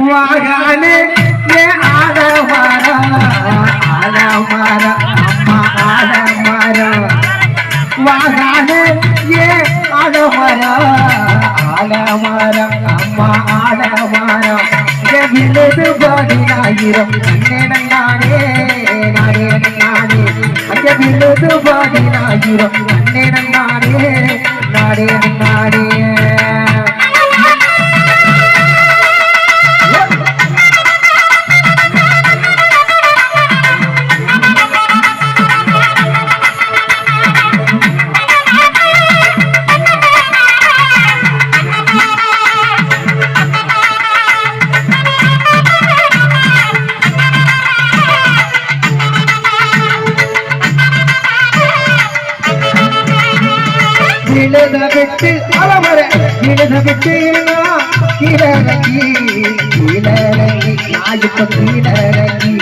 வாகானே ஏ ஆடமார ஆடமார அம்மா ஆடமார வாகானே ஏ ஆடமார ஆடமார அம்மா ஆடமார விழுது பாடினாயிரம் நானே நானே நானே. அங்கே விழுது பாடினாயிரம் விழுத விட்டு அளவர விழுத விட்டு கீழறங்கி கீழறங்கி நாயுக்கு கீழறங்கி.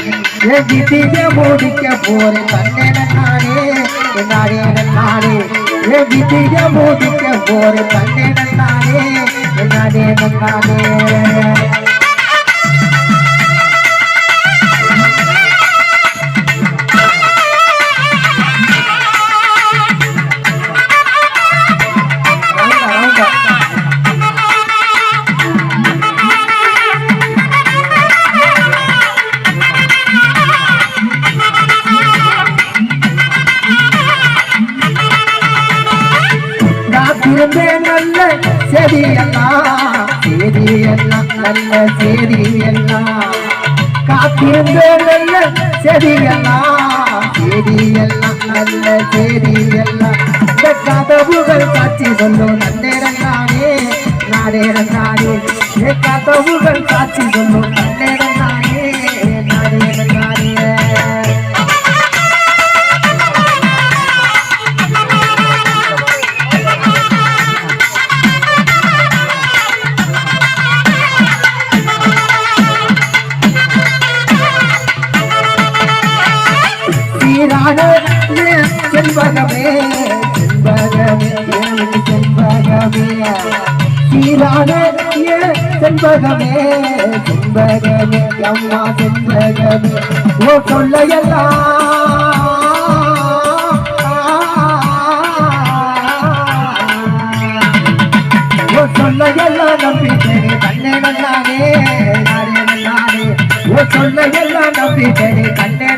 விதிய முடிக்க போறேன் தன்னென நானே நானே நானே விதிய முடிக்க போறேன் தன்னென நானே நானே நானே இருந்தே நல்ல செடி எல்லாம் செடியெல்லாம் செடியெல்லாம் நல்ல செடியெல்லாம் காத்திருந்தே நல்ல செடி எல்லாம் செடியெல்லாம் செடியெல்லாம் நல்ல செடியெல்லாம் இந்த கதவுகள் காட்சி சொல்லும் நன்னேரம் நானே கதவுகள் காட்சி சொல்லும் நன்னேரம் சீரான செண்பகமே செண்பகமே எனக்கு செண்பகமே. சீரான செண்பகமே செண்பகமே அம்மா செண்பகமே. ஓ சொல்லையெல்லாம் சொல்லையெல்லாம் நம்பிட்டேனே கண்ணே நன்னானே நானே நன்னானே ஓ சொல்லையெல்லாம் நம்பிட்டேனே கண்ணே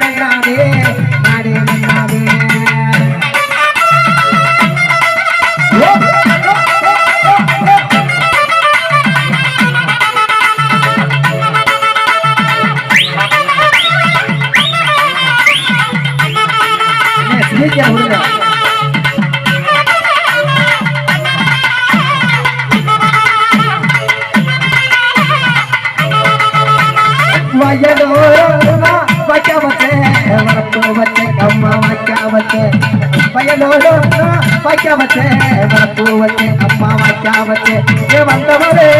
வயலோரமா வைக்க வச்சேன் வரப்பு வச்சேன் அம்மா வைக்க வயலோரமா வைக்க வரப்பு வச்சேன் அம்மா வைக்க வந்தவரே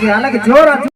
भयानक ज़ोर